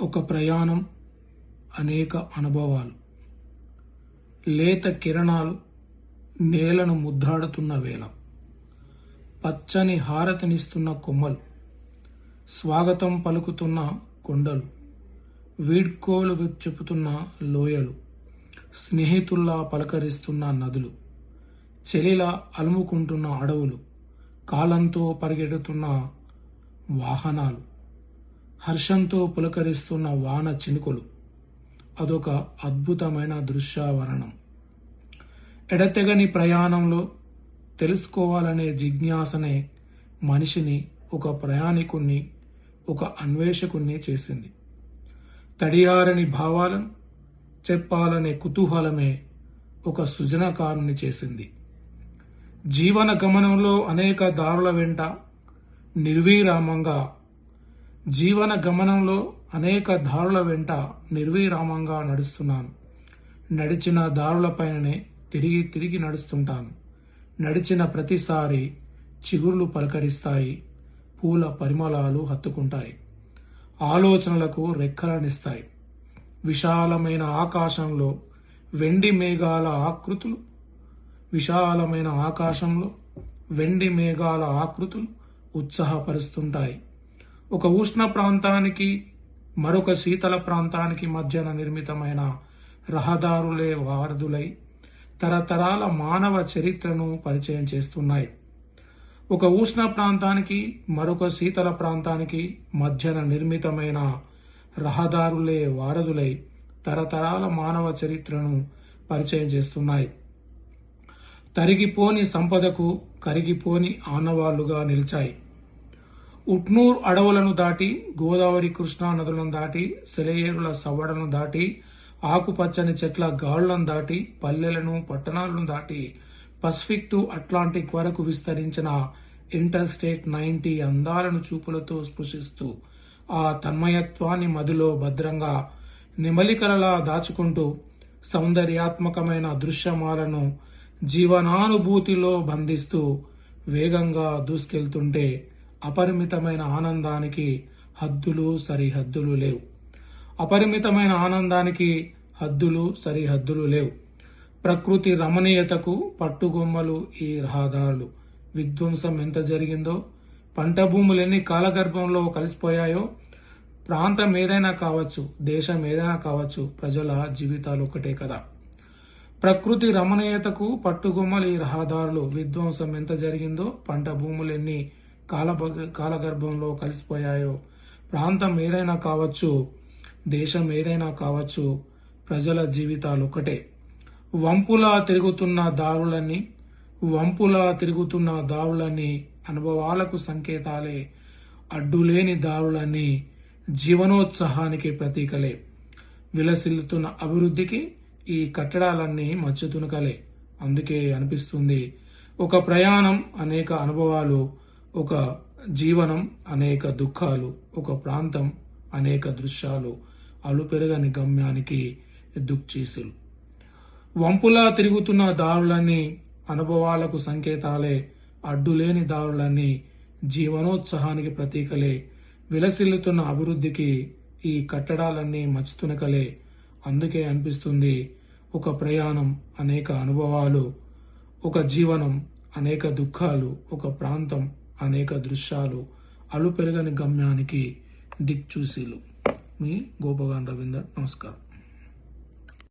ఒక ప్రయాణం అనేక అనుభవాలు. లేత కిరణాలు నేలను ముద్దాడుతున్న వేళ. పచ్చని హారతినిస్తున్న కొమ్మలు. స్వాగతం పలుకుతున్న కొండలు. వీడ్కోలు చెప్పుతున్న లోయలు. స్నేహితుల్లా పలకరిస్తున్న నదులు. చెలిలా అలుముకుంటున్న అడవులు. కాలంతో పరిగెడుతున్న వాహనాలు. హర్షంతో పులకరిస్తున్న వాన చినుకులు. అదొక అద్భుతమైన దృశ్యావరణం. ఎడతెగని ప్రయాణంలో తెలుసుకోవాలనే జిజ్ఞాసనే మనిషిని ఒక ప్రయాణికుణ్ణి ఒక అన్వేషకుణ్ణి చేసింది. తడియారని భావాలను చెప్పాలనే కుతూహలమే ఒక సృజనకారుని చేసింది. జీవన గమనంలో అనేక దారుల వెంట నిర్విరామంగా జీవన గమనంలో అనేక దారుల వెంట నిర్విరామంగా నడుస్తున్నాను. నడిచిన దారులపైననే తిరిగి తిరిగి నడుస్తుంటాను. నడిచిన ప్రతిసారి చిగుర్లు పలకరిస్తాయి. పూల పరిమళాలు హత్తుకుంటాయి. ఆలోచనలకు రెక్కలనిస్తాయి. విశాలమైన ఆకాశంలో వెండి మేఘాల ఆకృతులు. విశాలమైన ఆకాశంలో వెండి మేఘాల ఆకృతులు ఉత్సాహపరుస్తుంటాయి. ఒక ఉష్ణ ప్రాంతానికి మరొక శీతల ప్రాంతానికి మధ్యన నిర్మితమైన రహదారులే వారధులై తరతరాల మానవ చరిత్రను పరిచయం చేస్తున్నాయి. ఒక ఉష్ణ ప్రాంతానికి మరొక శీతల ప్రాంతానికి మధ్యన నిర్మితమైన రహదారులే వారధులై తరతరాల మానవ చరిత్రను పరిచయం చేస్తున్నాయి. తరిగిపోని సంపదకు కరిగిపోని ఆనవాళ్ళుగా నిలిచాయి. ఉట్నూర్ అడవులను దాటి గోదావరి కృష్ణా నదులను దాటి సెలయేరుల సవ్వడను దాటి ఆకుపచ్చని చెట్ల గాళ్ళను దాటి పల్లెలను పట్టణాలను దాటి పసిఫిక్ టు అట్లాంటిక్ వరకు విస్తరించిన ఇంటర్ స్టేట్ నైన్టీ అందాలను చూపులతో స్పృశిస్తూ ఆ తన్మయత్వాన్ని మదిలో భద్రంగా నిమలికలలా దాచుకుంటూ సౌందర్యాత్మకమైన దృశ్యమాలను జీవనానుభూతిలో బంధిస్తూ వేగంగా దూసుకెళ్తుంటే అపరిమితమైన ఆనందానికి హద్దులు సరిహద్దులు లేవు. అపరిమితమైన ఆనందానికి హద్దులు సరిహద్దులు లేవు. ప్రకృతి రమణీయతకు పట్టుగొమ్మలు ఈ రహదారులు. విధ్వంసం ఎంత జరిగిందో పంట భూములెన్ని కాలగర్భంలో కలిసిపోయాయో ప్రాంతం ఏదైనా కావచ్చు దేశం ఏదైనా కావచ్చు ప్రజల జీవితాలు ఒకటే కదా. ప్రకృతి రమణీయతకు పట్టుగొమ్మలు ఈ రహదారులు. విధ్వంసం ఎంత జరిగిందో పంట భూములు ఎన్ని కాల కాలగర్భంలో కలిసిపోయాయో. ప్రాంతం ఏదైనా కావచ్చు దేశం ఏదైనా కావచ్చు ప్రజల జీవితాలు ఒకటే వంపులా తిరుగుతున్న దారులన్నీ వంపులా తిరుగుతున్న దారులన్నీ అనుభవాలకు సంకేతాలే. అడ్డులేని దారులన్నీ జీవనోత్సాహానికి ప్రతీకలే. విలసిల్లుతున్న అభివృద్ధికి ఈ కట్టడాలన్నీ మచ్చుతునకలే. అందుకే అనిపిస్తుంది ఒక ప్రయాణం అనేక అనుభవాలు ఒక జీవనం అనేక దుఃఖాలు ఒక ప్రాంతం అనేక దృశ్యాలు అలుపెరగని గమ్యానికి దుఃఖీసులు వంపులా తిరుగుతున్న దారులన్నీ అనుభవాలకు సంకేతాలే అడ్డులేని దారులన్నీ జీవనోత్సాహానికి ప్రతీకలే. విలసిల్లుతున్న అభివృద్ధికి ఈ కట్టడాలన్నీ మచ్చుతునకలే. అందుకే అనిపిస్తుంది ఒక ప్రయాణం అనేక అనుభవాలు ఒక జీవనం అనేక దుఃఖాలు ఒక ప్రాంతం అనేక దృశ్యాలు అలు పెరగని గమ్యానికి దిక్చూసీలు. మీ గోపగాన్ రవీందర్ నమస్కారం.